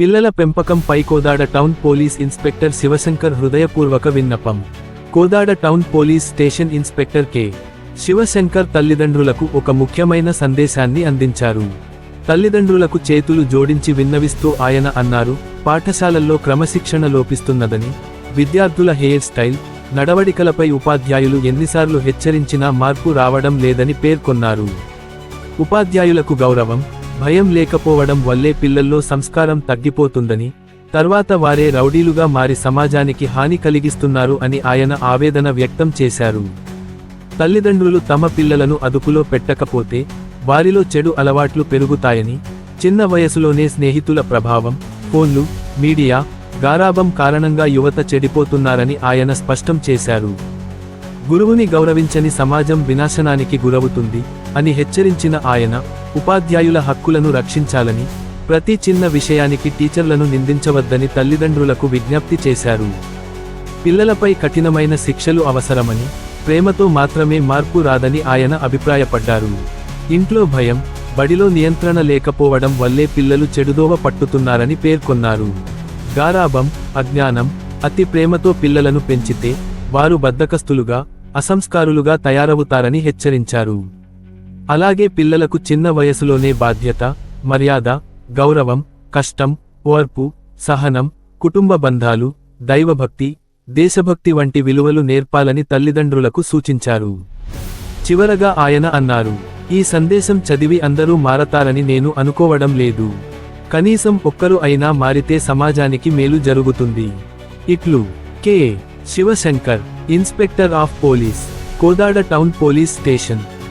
పిల్లల పెంపకం పై Kodad town police inspector Shivashankar హృదయపూర్వక విన్నపం. Kodad town police station inspector K. Shivashankar తల్లిదండ్రులకు ఒక ముఖ్యమైన సందేశాన్ని అందించారు. తల్లిదండ్రులకు చేతులు జోడించి విన్నవిస్తూ ఆయన అన్నారు పాఠశాలల్లో క్రమశిక్షణ లోపిస్తున్నదని విద్యార్థుల హెయిర్ స్టైల్ నడవడికలపై ఉపాధ్యాయులు ఎన్నిసార్లు హెచ్చరించినా మార్పు రావడం లేదని పేర్కొన్నారు. ఉపాధ్యాయులకు గౌరవం భయం లేకపోవడం వల్లే పిల్లల్లో సంస్కారం తగ్గిపోతుందని తర్వాత వారే రౌడీలుగా మారి సమాజానికి హాని కలిగిస్తున్నారు అని ఆయన ఆవేదన వ్యక్తం చేశారు. తల్లిదండ్రులు తమ పిల్లలను అదుపులో పెట్టకపోతే వారిలో చెడు అలవాట్లు పెరుగుతాయని చిన్న వయసులోనే స్నేహితుల ప్రభావం ఫోన్లు మీడియా గారాబం కారణంగా యువత చెడిపోతున్నారని ఆయన స్పష్టం చేశారు. గురువుని గౌరవించని సమాజం వినాశనానికి గురవుతుంది అని హెచ్చరించిన ఆయన ఉపాధ్యాయుల హక్కులను రక్షించాలని ప్రతి చిన్న విషయానికి టీచర్లను నిందించవద్దని తల్లిదండ్రులకు విజ్ఞప్తి చేశారు. పిల్లలపై కఠినమైన శిక్షలు అవసరమని ప్రేమతో మాత్రమే మార్పు రాదని ఆయన అభిప్రాయపడ్డారు. ఇంట్లో భయం బడిలో నియంత్రణ లేకపోవడం వల్లే పిల్లలు చెడుదోవ పట్టుతున్నారని పేర్కొన్నారు. గారాబం అజ్ఞానం అతి ప్రేమతో పిల్లలను పెంచితే వారు బద్దకస్తులుగా అసంస్కారులుగా తయారవుతారని హెచ్చరించారు. అలాగే పిల్లలకు చిన్న వయసులోనే బాధ్యత మర్యాద గౌరవం కష్టం ఓర్పు సహనం కుటుంబ బంధాలు దైవభక్తి దేశభక్తి వంటి విలువలు నేర్పాలని తల్లిదండ్రులకు సూచించారు. చివరగా ఆయన అన్నారు ఈ సందేశం చదివి అందరూ మారతారని నేను అనుకోవడం లేదు. కనీసం ఒక్కరు అయినా మారితే సమాజానికి మేలు జరుగుతుంది. ఇట్లు K. Shivashankar inspector of police Kodad town police station.